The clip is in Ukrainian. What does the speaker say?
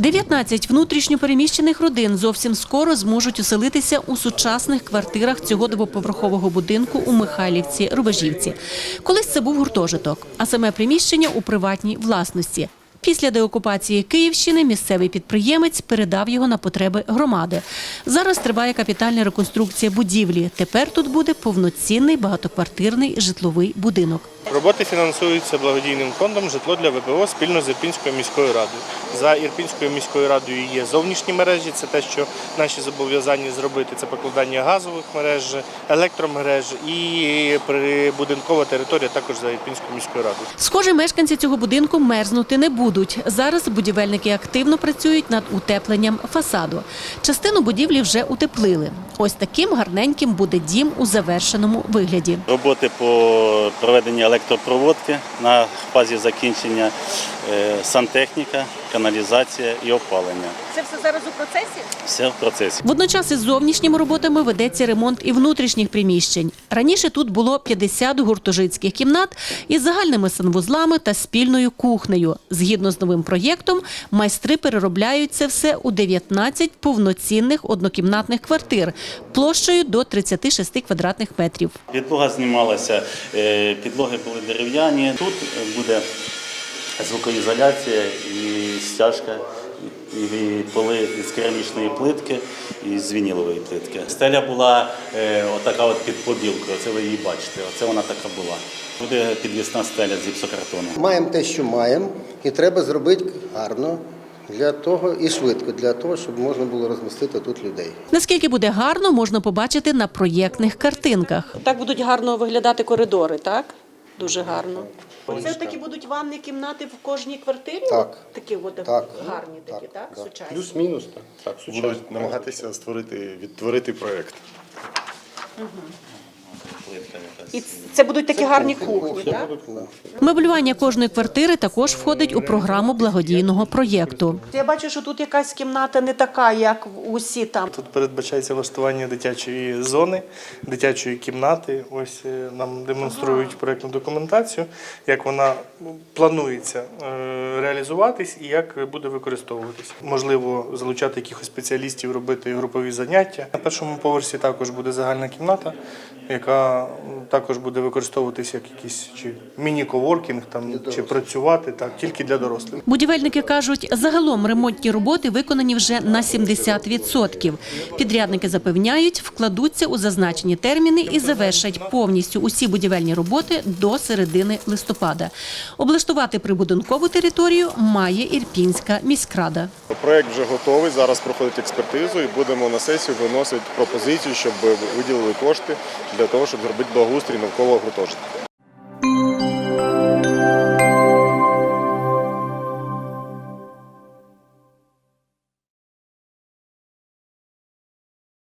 19 внутрішньопереміщених родин зовсім скоро зможуть оселитися у сучасних квартирах цього двоповерхового будинку у Михайлівці, Рубежівці. Колись це був гуртожиток, а саме приміщення у приватній власності. Після деокупації Київщини місцевий підприємець передав його на потреби громади. Зараз триває капітальна реконструкція будівлі. Тепер тут буде повноцінний багатоквартирний житловий будинок. Роботи фінансуються благодійним фондом житло для ВПО спільно з Ірпінською міською радою. За Ірпінською міською радою є зовнішні мережі. Це те, що наші зобов'язані зробити. Це покладання газових мереж, електромереж і прибудинкова територія також за Ірпінською міською радою. Схоже, мешканці цього будинку мерзнути не будуть. Зараз будівельники активно працюють над утепленням фасаду. Частину будівлі вже утеплили. Ось таким гарненьким буде дім у завершеному вигляді. Роботи по проведенню електропроводки на фазі закінчення е, сантехніка, каналізація і опалення. Це все зараз у процесі? Все в процесі. Водночас із зовнішніми роботами ведеться ремонт і внутрішніх приміщень. Раніше тут було 50 гуртожитських кімнат із загальними санвузлами та спільною кухнею. Згідно з новим проєктом, майстри переробляють це все у 19 повноцінних однокімнатних квартир площею до 36 квадратних метрів. Підлога знімалася, е, підлоги були дерев'яні. Тут буде звукоізоляця і стяжка, і поли з керамічної плитки і з вінілової плитки. Стеля була е, отака от під побілкою, це ви її бачите, оце вона така була. Буде підвісна стеля з гіпсокартону. Маємо те, що маємо, і треба зробити гарно для того і швидко для того, щоб можна було розмістити тут людей. Наскільки буде гарно, можна побачити на проєктних картинках. Так будуть гарно виглядати коридори, так? Дуже гарно. Це такі будуть ванні кімнати в кожній квартирі? Так. Такі от Так. гарні такі, Так, так? так. Сучасні. Плюс-мінус, так. так будуть намагатися створити, відтворити проєкт. І це будуть такі гарні кухні, так? Меблювання кожної квартири також входить у програму благодійного проєкту. Я бачу, що тут якась кімната не така, як усі там. Тут передбачається влаштування дитячої зони, дитячої кімнати. Ось е, нам демонструють проєктну документацію, як вона ну, планується е, реалізуватись і як буде використовуватись. Можливо, залучати якихось спеціалістів, робити групові заняття. На першому поверсі також буде загальна кімната, яка також буде використовуватись як якийсь чи міні-коворкінг, там чи працювати так тільки для дорослих. Будівельники кажуть, загалом ремонтні роботи виконані вже на 70%. Підрядники запевняють, вкладуться у зазначені терміни і завершать повністю усі будівельні роботи до середини листопада. Облаштувати прибудинкову територію має Ірпінська міськрада. Проєкт вже готовий. Зараз проходить експертизу і будемо на сесію виносити пропозицію, щоб виділили кошти для того, щоб зробити благоустрій навколо гуртожитку.